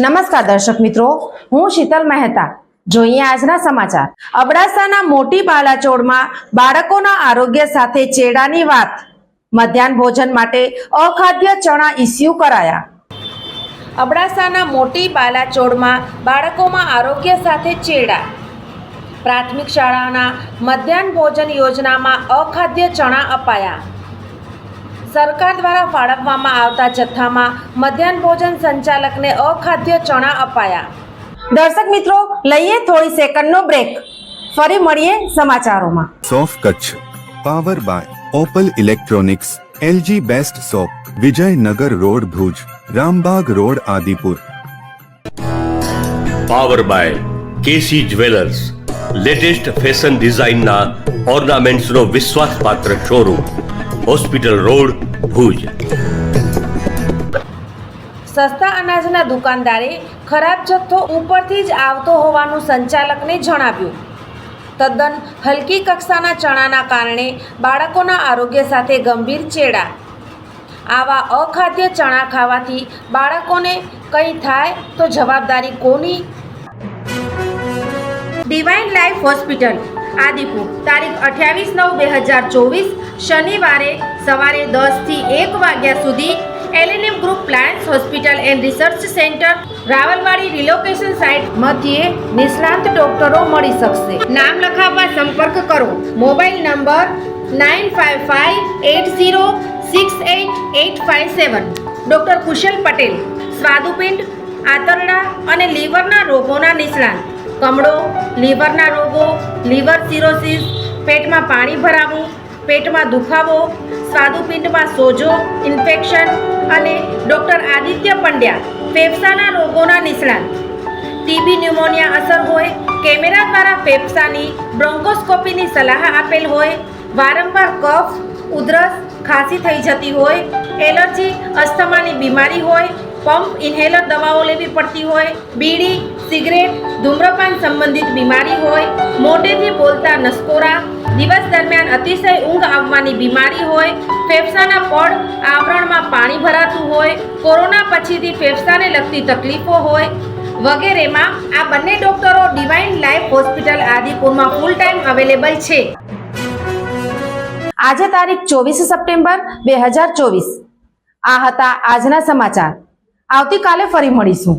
નમસ્કાર દર્શક મિત્રો, હું શીતલ મહેતા. જોઈએ આજના સમાચાર. અબડાસાના મોટી બાલાચોડમાં બાળકોના આરોગ્ય સાથે ચેડાની વાત. મધ્યાહન ભોજન માટે અખાદ્ય ચણા ઇસ્યુ કરાયા. અબડાસાના મોટી બાલાચોડમાં બાળકોમાં આરોગ્ય સાથે ચેડા. પ્રાથમિક શાળાના મધ્યાહન ભોજન યોજનામાં અખાદ્ય ચણા અપાયા. સરકાર દ્વારા ફાળવવામાં આવતા જથ્થામાં મધ્યાહન ભોજન સંચાલકને અખાદ્ય ચણા અપાયા. દર્શક મિત્રો લઈએ થોડી સેકન્ડનો બ્રેક ફરી મળીએ સમાચારોમાં. સોફ Kutch power by Opal electronics LG best shop Vijaynagar road Bhuj Rambag road Adipur. Power by KC jewellers latest fashion ડિઝાઇનના ઓર્નામેન્ટ્સનો વિશ્વાસપાત્ર શોરૂમ હોસ્પિટલ રોડ ભુજ. સસ્તા અનાજના દુકાનદારે ખરાબ જથ્થો ઉપરથી જ આવતો હોવાનું સંચાલકને જણાવ્યું. તદ્દન હલકી કક્ષાના ચણાના કારણે બાળકોના આરોગ્ય સાથે ગંભીર ચેડા. આવા અખાદ્ય ચણા ખાવાથી બાળકોને કંઈ થાય તો જવાબદારી કોની? Divine life hospital Adipur. તારીખ અઠ્યાવીસ નવ બે હજાર ચોવીસ, શનિવારે સવારે દસથી એક વાગ્યા સુધી LNM group plans hospital and research centre Rawalwadi relocation site મધ્યે નિષ્ણાંત ડોક્ટરો મળી શકશે. નામ લખાવવા સંપર્ક કરો. Mobile number nine five five eight zero six eight eight five seven. Doctor Kushal Patel, સ્વાદુપિંડ, આંતરડા અને લીવરના રોગોના નિષ્ણાંત. કમળો, લીવરના રોગો, લીવર સિરોસિસ, પેટમાં પાણી ભરાવું, પેટમાં દુખાવો સ્વાદુપિંડમાં સોજો, ઇન્ફેક્શન અને ડૉક્ટર આદિત્ય પંડ્યા ફેફસાના રોગોના નિષ્ણાત. ટીબી ન્યુમોનિયા અસર હોય, કેમેરા દ્વારા ફેફસાની બ્રોન્કોસ્કોપીની સલાહ આપેલ હોય, વારંવાર કફ, ઉધરસ ખાંસી થઈ જતી હોય, એલર્જી, અસ્થમાની બીમારી હોય, પંપ ઇન્હેલર દવાઓ લેવી પડતી હોય, બીડી સિગરેટ, ધૂમ્રપાન સંબંધિત બીમારી હોય મોઢેથી બોલતા નસકોરા, દિવસ દરમિયાન અતિશય ઊંઘ આવવાની બીમારી હોય, ફેફસાના પડ, આવરણમાં પાણી ભરાતું હોય, કોરોના પછીથી ફેફસાને લગતી તકલીફો હોય, વગેરેમાં આ બંને ડોક્ટરો ડિવાઇન લાઈફ હોસ્પિટલ આદિપુરમાં ફૂલ ટાઈમ અવેલેબલ છે. આજે તારીખ ચોવીસ સપ્ટેમ્બર બે હજાર ચોવીસ. આ હતા આજના સમાચાર. આવતીકાલે ફરી મળીશું.